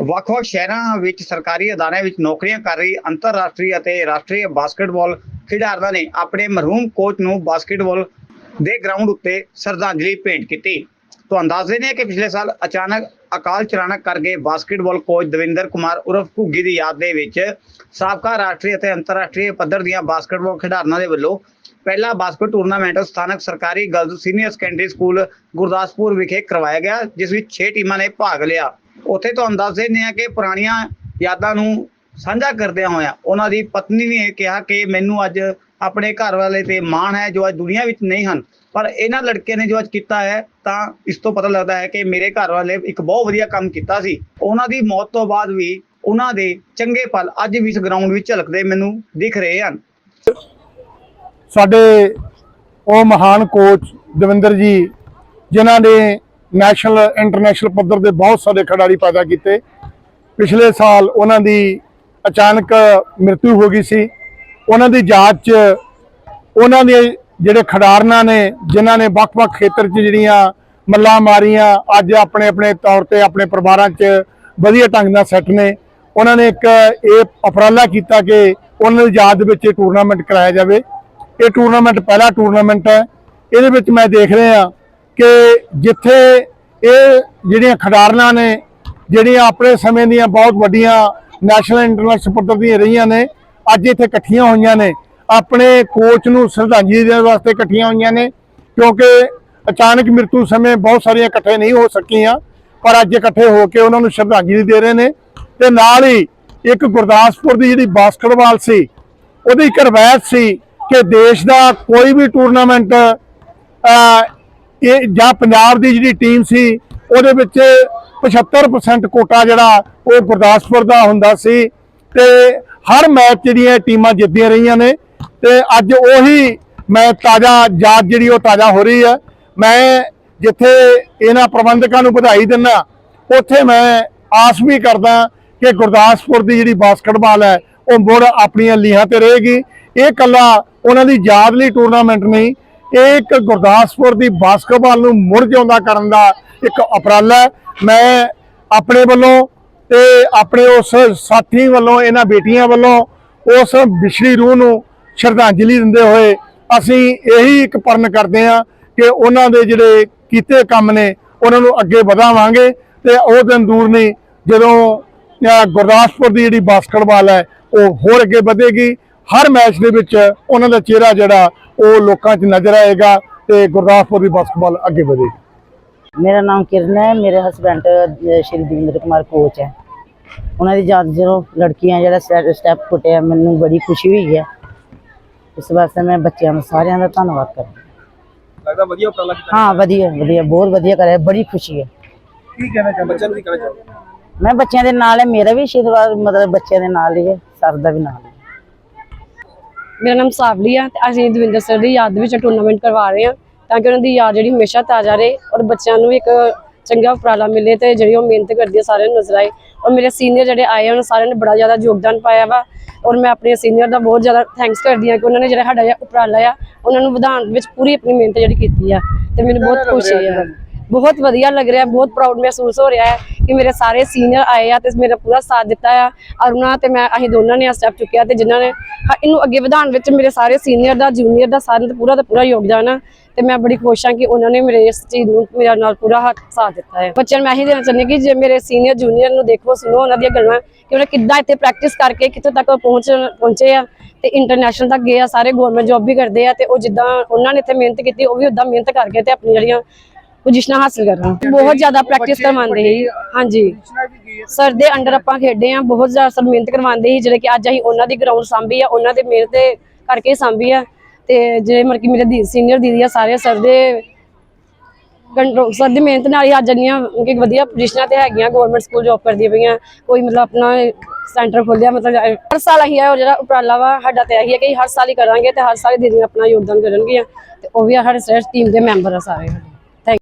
ਵੱਖ-ਵੱਖ ਸ਼ਹਿਰਾਂ ਵਿੱਚ ਸਰਕਾਰੀ ਅਦਾਰਿਆਂ ਵਿੱਚ ਨੌਕਰੀਆਂ ਕਰ ਰਹੀ ਅੰਤਰਰਾਸ਼ਟਰੀ ਅਤੇ ਰਾਸ਼ਟਰੀ ਬਾਸਕਟਬਾਲ ਖਿਡਾਰਨਾਂ ਨੇ ਆਪਣੇ ਮਰਹੂਮ ਕੋਚ ਨੂੰ ਬਾਸਕਟਬਾਲ ਦੇ ਗਰਾਊਂਡ ਉੱਤੇ ਸ਼ਰਧਾਂਜਲੀ ਭੇਂਟ ਕੀਤੀ। ਤੁਹਾਨੂੰ ਦੱਸ ਦਿੰਦੇ ਹਾਂ ਕਿ ਪਿਛਲੇ ਸਾਲ ਅਚਾਨਕ ਅਕਾਲ ਚਲਾਣਾ ਕਰ ਗਏ ਬਾਸਕਟਬਾਲ ਕੋਚ ਦਵਿੰਦਰ ਕੁਮਾਰ ਉਰਫ ਘੁੱਗੀ ਦੀ ਯਾਦ ਦੇ ਵਿੱਚ ਸਾਬਕਾ ਰਾਸ਼ਟਰੀ ਅਤੇ ਅੰਤਰਰਾਸ਼ਟਰੀ ਪੱਧਰ ਦੀਆਂ ਬਾਸਕਟਬਾਲ ਖਿਡਾਰਨਾਂ ਦੇ ਵੱਲੋਂ ਪਹਿਲਾ ਬਾਸਕਟ ਟੂਰਨਾਮੈਂਟ ਸਥਾਨਕ ਸਰਕਾਰੀ girls senior secondary school Gurdaspur ਵਿਖੇ ਕਰਵਾਇਆ ਗਿਆ, ਜਿਸ ਵਿੱਚ 6 ਟੀਮਾਂ ਨੇ ਭਾਗ ਲਿਆ। ਉੱਥੇ ਤੁਹਾਨੂੰ ਦੱਸ ਦਿੰਦੇ ਹਾਂ ਕਿ ਪੁਰਾਣੀਆਂ ਯਾਦਾਂ ਨੂੰ ਸਾਂਝਾ ਕਰਦਿਆਂ ਹੋਇਆਂ ਉਹਨਾਂ ਦੀ ਪਤਨੀ ਨੇ ਕਿਹਾ ਕਿ ਮੈਨੂੰ ਅੱਜ ਆਪਣੇ ਘਰ ਵਾਲੇ ਤੇ ਮਾਣ ਹੈ ਜੋ ਅੱਜ ਦੁਨੀਆ ਵਿੱਚ ਨਹੀਂ ਹਨ। ਪਰ ਇਹਨਾਂ ਲੜਕੇ ਨੇ ਜੋ ਅੱਜ ਕੀਤਾ ਹੈ, ਤਾਂ ਇਸ ਤੋਂ ਪਤਾ ਲੱਗਦਾ ਹੈ ਕਿ ਮੇਰੇ ਘਰ ਵਾਲੇ ਇੱਕ ਬਹੁਤ ਵਧੀਆ ਕੰਮ ਕੀਤਾ ਸੀ। ਉਹਨਾਂ ਦੀ ਮੌਤ ਤੋਂ ਬਾਅਦ ਵੀ ਉਹਨਾਂ ਦੇ ਚੰਗੇ ਪਲ ਅੱਜ ਵੀ ਇਸ ਗਰਾਊਂਡ ਵਿੱਚ ਝਲਕਦੇ ਮੈਨੂੰ ਦਿਖ ਰਹੇ ਹਨ। ਸਾਡੇ ਉਹ ਮਹਾਨ ਕੋਚ ਦਵਿੰਦਰ ਜੀ, ਜਿਨ੍ਹਾਂ ਨੇ ਨੈਸ਼ਨਲ ਇੰਟਰਨੈਸ਼ਨਲ ਪੱਧਰ ਦੇ ਬਹੁਤ ਸਾਰੇ ਖਿਡਾਰੀ ਪੈਦਾ ਕੀਤੇ। ਪਿਛਲੇ ਸਾਲ ਉਹਨਾਂ ਦੀ ਅਚਾਨਕ ਮ੍ਰਿਤੂ ਹੋ ਗਈ ਸੀ। ਉਹਨਾਂ ਦੀ ਯਾਦ 'ਚ ਉਹਨਾਂ ਦੇ ਜਿਹੜੇ ਖਿਡਾਰਨਾਂ ਨੇ, ਜਿਨ੍ਹਾਂ ਨੇ ਵੱਖ-ਵੱਖ ਖੇਤਰ 'ਚ ਜਿਹੜੀਆਂ ਮੱਲਾਂ ਮਾਰੀਆਂ, ਅੱਜ ਆਪਣੇ ਆਪਣੇ ਤੌਰ ਤੇ ਆਪਣੇ ਪਰਿਵਾਰਾਂ 'ਚ ਵਧੀਆ ਢੰਗ ਨਾਲ ਸੈੱਟ ਨੇ। ਉਹਨਾਂ ਨੇ ਇੱਕ ਇਹ ਉਪਰਾਲਾ ਕੀਤਾ ਕਿ ਉਹਨਾਂ ਦੀ ਯਾਦ ਵਿੱਚ ਇਹ ਟੂਰਨਾਮੈਂਟ ਕਰਾਇਆ ਜਾਵੇ। ਇਹ ਟੂਰਨਾਮੈਂਟ ਪਹਿਲਾ ਟੂਰਨਾਮੈਂਟ ਹੈ। ਇਹਦੇ ਵਿੱਚ ਮੈਂ ਦੇਖ ਰਿਹਾ ਕਿ ਜਿੱਥੇ ਇਹ ਜਿਹੜੀਆਂ ਖਿਡਾਰਨਾਂ ਨੇ, ਜਿਹੜੀਆਂ ਆਪਣੇ ਸਮੇਂ ਦੀਆਂ ਬਹੁਤ ਵੱਡੀਆਂ ਨੈਸ਼ਨਲ ਇੰਟਰਨੈਸ਼ਨਲ ਪੱਧਰ ਦੀਆਂ ਰਹੀਆਂ ਨੇ, ਅੱਜ ਇੱਥੇ ਇਕੱਠੀਆਂ ਹੋਈਆਂ ਨੇ। ਆਪਣੇ ਕੋਚ ਨੂੰ ਸ਼ਰਧਾਂਜਲੀ ਦੇਣ ਵਾਸਤੇ ਇਕੱਠੀਆਂ ਹੋਈਆਂ ਨੇ, ਕਿਉਂਕਿ ਅਚਾਨਕ ਮ੍ਰਿਤੂ ਸਮੇਂ ਬਹੁਤ ਸਾਰੀਆਂ ਇਕੱਠੇ ਨਹੀਂ ਹੋ ਸਕੀਆਂ, ਪਰ ਅੱਜ ਇਕੱਠੇ ਹੋ ਕੇ ਉਹਨਾਂ ਨੂੰ ਸ਼ਰਧਾਂਜਲੀ ਦੇ ਰਹੇ ਨੇ। ਤੇ ਨਾਲ ਹੀ ਇੱਕ ਗੁਰਦਾਸਪੁਰ ਦੀ ਜਿਹੜੀ ਬਾਸਕਟਬਾਲ ਸੀ, ਉਹਦੀ ਇੱਕ ਰਵਾਇਤ ਸੀ ਕਿ ਦੇਸ਼ ਦਾ ਕੋਈ ਵੀ ਟੂਰਨਾਮੈਂਟ ਇਹ ਜਾਂ ਪੰਜਾਬ ਦੀ ਜਿਹੜੀ ਟੀਮ ਸੀ, ਉਹਦੇ ਵਿੱਚ 75% ਕੋਟਾ ਜਿਹੜਾ ਉਹ ਗੁਰਦਾਸਪੁਰ ਦਾ ਹੁੰਦਾ ਸੀ ਤੇ ਹਰ ਮੈਚ ਜਿਹੜੀਆਂ ਟੀਮਾਂ ਜਿੱਤਦੀਆਂ ਰਹੀਆਂ ਨੇ ਤੇ ਅੱਜ ਉਹੀ ਮੈਂ ਤਾਜ਼ਾ ਯਾਦ ਜਿਹੜੀ ਉਹ ਤਾਜ਼ਾ ਹੋ ਰਹੀ ਹੈ। ਮੈਂ ਜਿੱਥੇ ਇਹਨਾਂ ਪ੍ਰਬੰਧਕਾਂ ਨੂੰ ਵਧਾਈ ਦਿੰਦਾ ਉੱਥੇ ਮੈਂ ਆਸ ਵੀ ਕਰਦਾ ਕਿ ਗੁਰਦਾਸਪੁਰ ਦੀ ਜਿਹੜੀ ਬਾਸਕਟਬਾਲ ਹੈ, ਉਹ ਮੁੜ ਆਪਣੀਆਂ ਲੀਹਾਂ ਤੇ ਰਹੇਗੀ। ਇਹ ਕੱਲਾ ਉਹਨਾਂ ਦੀ ਯਾਦ ਲਈ ਟੂਰਨਾਮੈਂਟ ਨਹੀਂ ਇਹ ਇੱਕ ਗੁਰਦਾਸਪੁਰ ਦੀ ਬਾਸਕਟਬਾਲ ਨੂੰ ਮੁੜ ਜਿਉਂਦਾ ਕਰਨ ਦਾ ਇੱਕ ਉਪਰਾਲਾ ਹੈ। ਮੈਂ ਆਪਣੇ ਵੱਲੋਂ ਤੇ ਆਪਣੇ ਉਸ ਸਾਥੀ ਵੱਲੋਂ, ਇਹਨਾਂ ਬੇਟੀਆਂ ਵੱਲੋਂ ਉਸ ਵਿਛੜੀ ਰੂਹ ਨੂੰ ਸ਼ਰਧਾਂਜਲੀ ਦਿੰਦੇ ਹੋਏ ਅਸੀਂ ਇਹੀ ਇੱਕ ਪਰਨ ਕਰਦੇ ਹਾਂ ਕਿ ਉਹਨਾਂ ਦੇ ਜਿਹੜੇ ਕੀਤੇ ਕੰਮ ਨੇ, ਉਹਨਾਂ ਨੂੰ ਅੱਗੇ ਵਧਾਵਾਂਗੇ ਤੇ ਉਹ ਦਿਨ ਦੂਰ ਨਹੀਂ, ਜਦੋਂ ਗੁਰਦਾਸਪੁਰ ਦੀ ਜਿਹੜੀ ਬਾਸਕਟਬਾਲ ਹੈ, ਉਹ ਹੋਰ ਅੱਗੇ ਵਧੇਗੀ। ਹਰ ਮੈਚ ਦੇ ਵਿੱਚ ਉਹਨਾਂ ਦਾ ਚਿਹਰਾ ਜਿਹੜਾ ਉਹ ਲੋਕਾਂ 'ਚ ਨਜ਼ਰ ਆਏਗਾ ਤੇ ਗੁਰਦਾਸਪੁਰ ਦੀ ਬਾਸਕਟਬਾਲ ਅੱਗੇ ਵਧੇਗੀ। ਮੇਰਾ ਨਾਮ ਕਿਰਨ ਹੈ ਮੇਰੇ ਹਸਬੰਡ ਸ਼੍ਰੀ ਦਵਿੰਦਰ ਕੁਮਾਰ ਕੋਚ ਹੈ। ਉਹਨਾਂ ਦੀ ਯਾਦ ਜਦੋਂ ਲੜਕੀਆਂ ਜਿਹੜਾ ਸਟੈਪ ਫੁੱਟਿਆ ਮੈਨੂੰ ਬੜੀ ਖੁਸ਼ੀ ਹੋਈ ਹੈ। ਇਸ ਵਾਸਤੇ ਮੈਂ ਬੱਚਿਆਂ ਦਾ ਸਾਰਿਆਂ ਦਾ ਧੰਨਵਾਦ ਕਰਦਾ ਲੱਗਦਾ ਵਧੀਆ ਉਪਰਾਲਾ ਕੀਤਾ। ਹਾਂ ਵਧੀਆ ਵਧੀਆ ਬਹੁਤ ਵਧੀਆ ਕਰਿਆ ਬੜੀ ਖੁਸ਼ੀ ਹੈ। ਕੀ ਕਹਿਣਾ ਚਾਹੁੰਦੇ ਬੱਚਿਆਂ ਨੂੰ ਕੀ ਕਹਿਣਾ ਚਾਹੁੰਦੇ ਮੈਂ ਬੱਚਿਆਂ ਦੇ ਨਾਲ ਹੈ ਮੇਰਾ ਵੀ ਆਸ਼ੀਰਵਾਦ ਮਤਲਬ ਬੱਚਿਆਂ ਦੇ ਨਾਲ ਹੀ ਹੈ ਸਰ ਦਾ ਵੀ ਨਾਲ ਹੈ। ਮੇਰਾ ਨਾਮ ਸਾਵਲੀ ਆ ਤੇ ਅਸੀਂ ਦਵਿੰਦਰ ਸਰ ਦੀ ਯਾਦ ਵਿੱਚ ਟੂਰਨਾਮੈਂਟ ਕਰਵਾ ਰਹੇ ਹਾਂ ਤਾਂ ਕਿ ਉਹਨਾਂ ਦੀ ਯਾਦ ਜਿਹੜੀ ਹਮੇਸ਼ਾ ਤਾਜ਼ਾ ਰਹੇ ਔਰ ਬੱਚਿਆਂ ਨੂੰ ਵੀ ਇੱਕ ਚੰਗਾ ਉਪਰਾਲਾ ਮਿਲੇ ਤੇ ਜਿਹੜੀ ਉਹ ਮਿਹਨਤ ਕਰਦੀ ਆ ਸਾਰਿਆਂ ਨੂੰ ਨਜ਼ਰ ਆਏ। ਔਰ ਮੇਰੇ ਸੀਨੀਅਰ ਜਿਹੜੇ ਆਏ ਆ, ਉਹਨਾਂ ਸਾਰਿਆਂ ਨੇ ਬੜਾ ਜ਼ਿਆਦਾ ਯੋਗਦਾਨ ਪਾਇਆ ਵਾ ਔਰ ਮੈਂ ਆਪਣੇ ਸੀਨੀਅਰ ਦਾ ਬਹੁਤ ਜ਼ਿਆਦਾ ਥੈਂਕਸ ਕਰਦੀ ਹਾਂ ਕਿ ਉਹਨਾਂ ਨੇ ਜਿਹੜਾ ਸਾਡਾ ਉਪਰਾਲਾ ਆ ਉਹਨਾਂ ਨੂੰ ਵਧਾਉਣ ਵਿੱਚ ਪੂਰੀ ਆਪਣੀ ਮਿਹਨਤ ਜਿਹੜੀ ਕੀਤੀ ਆ ਤੇ ਮੈਨੂੰ ਬਹੁਤ ਖੁਸ਼ੀ ਆ। ਬਹੁਤ ਵਧੀਆ ਲੱਗ ਰਿਹਾ ਬਹੁਤ ਪ੍ਰਾਊਡ ਮਹਿਸੂਸ ਹੋ ਰਿਹਾ ਹੈ ਕਿ ਮੇਰੇ ਸਾਰੇ ਸੀਨੀਅਰ ਆਏ ਆ ਤੇ ਮੇਰਾ ਪੂਰਾ ਸਾਥ ਦਿੱਤਾ ਆ। ਅਰੁਣਾ ਤੇ ਮੈਂ, ਅਸੀਂ ਦੋਨਾਂ ਨੇ ਸਟੈਪ ਚੁੱਕਿਆ ਤੇ ਜਿਨ੍ਹਾਂ ਨੇ ਇਹਨੂੰ ਅੱਗੇ ਵਧਾਉਣ ਵਿੱਚ ਮੇਰੇ ਸਾਰੇ ਸੀਨੀਅਰ ਦਾ ਜੂਨੀਅਰ ਦਾ ਸਾਰਿਆਂ ਦਾ ਪੂਰਾ ਦਾ ਪੂਰਾ ਯੋਗਦਾਨ ਆ ਤੇ ਮੈਂ ਬੜੀ ਖੁਸ਼ ਹਾਂ ਕਿ ਉਹਨਾਂ ਨੇ ਮੇਰੇ ਇਸ ਚੀਜ਼ ਨੂੰ, ਮੇਰੇ ਨਾਲ ਪੂਰਾ ਹੱਥ ਸਾਥ ਦਿੱਤਾ ਹੈ ਬੱਚਿਆਂ ਨੂੰ ਮੈਂ ਇਹੀ ਦੇਣਾ ਚਾਹੁੰਦੀ ਕਿ ਜੇ ਮੇਰੇ ਸੀਨੀਅਰ ਜੂਨੀਅਰ ਨੂੰ ਦੇਖੋ, ਸੁਣੋ ਉਹਨਾਂ ਦੀਆਂ ਗੱਲਾਂ ਕਿ ਉਹਨੇ ਕਿੱਦਾਂ ਇੱਥੇ ਪ੍ਰੈਕਟਿਸ ਕਰਕੇ ਕਿੱਥੋਂ ਤੱਕ ਪਹੁੰਚ, ਪਹੁੰਚੇ ਆ ਤੇ ਇੰਟਰਨੈਸ਼ਨਲ ਤੱਕ ਗਏ ਆ, ਸਾਰੇ ਗਵਰਨਮੈਂਟ ਜੌਬ ਵੀ ਕਰਦੇ ਆ ਤੇ ਉਹ ਜਿੱਦਾਂ ਉਹਨਾਂ ਨੇ ਇੱਥੇ ਮਿਹਨਤ ਕੀਤੀ, ਉਹ ਵੀ ਉਦਾਂ ਮਿਹਨਤ ਕਰਕੇ ਤੇ ਆਪਣੀ ਜਿਹੜੀਆਂ ਪੋਜੀਸ਼ਨਾਂ ਹਾਸਲ ਕਰਨ। ਬਹੁਤ ਜ਼ਿਆਦਾ ਪ੍ਰੈਕਟਿਸ ਕਰਵਾਉਂਦੇ ਸੀ। ਹਾਂਜੀ। ਸਰ ਦੇ ਅੰਡਰ ਆਪਾਂ ਖੇਡੇ ਆ ਬਹੁਤ ਜ਼ਿਆਦਾ ਸਰ ਮਿਹਨਤ ਕਰਵਾਉਂਦੇ ਸੀ, ਜਿਹੜੇ ਕਿ ਅੱਜ ਅਸੀਂ ਉਹਨਾਂ ਦੀ ਗਰਾਊਂਡ ਸਾਂਭੀ ਆ, ਉਹਨਾਂ ਦੇ ਮਿਹਨਤ ਕਰਕੇ ਸਾਂਭੀ ਆ। ਤੇ ਜਿਹੜੇ ਮਤਲਬ ਮੇਰੇ ਸੀਨੀਅਰ ਦੀਦੀ ਆ ਸਾਰੇ ਸਰ ਦੇ ਕੰਟਰੋਲ ਸਰ ਦੀ ਮਿਹਨਤ ਨਾਲ ਹੀ ਅੱਜ ਇੰਨੀਆਂ ਕਿ ਵਧੀਆ ਪੋਜੀਸ਼ਨਾਂ ਤੇ ਹੈਗੀਆਂ ਗਵਰਨਮੈਂਟ ਸਕੂਲ ਜੌਬ ਕਰਦੀਆਂ ਪਈਆਂ। ਕੋਈ ਮਤਲਬ ਆਪਣਾ ਸੈਂਟਰ ਖੋਲਿਆ ਮਤਲਬ ਹਰ ਸਾਲ ਅਸੀਂ ਇਹ ਜਿਹੜਾ ਉਪਰਾਲਾ ਵਾ, ਸਾਡਾ ਤੇ ਇਹੀ ਹੈ ਕਿ ਹਰ ਸਾਲ ਹੀ ਕਰਾਂਗੇ ਤੇ ਹਰ ਸਾਲ ਦੀਦੀਆਂ ਆਪਣਾ ਯੋਗਦਾਨ ਕਰਨਗੀਆਂ। ਤੇ ਉਹ ਵੀ ਸਾਡੇ ਟੀਮ ਦੇ ਮੈਂਬਰ ਆ ਸਾਰੇ।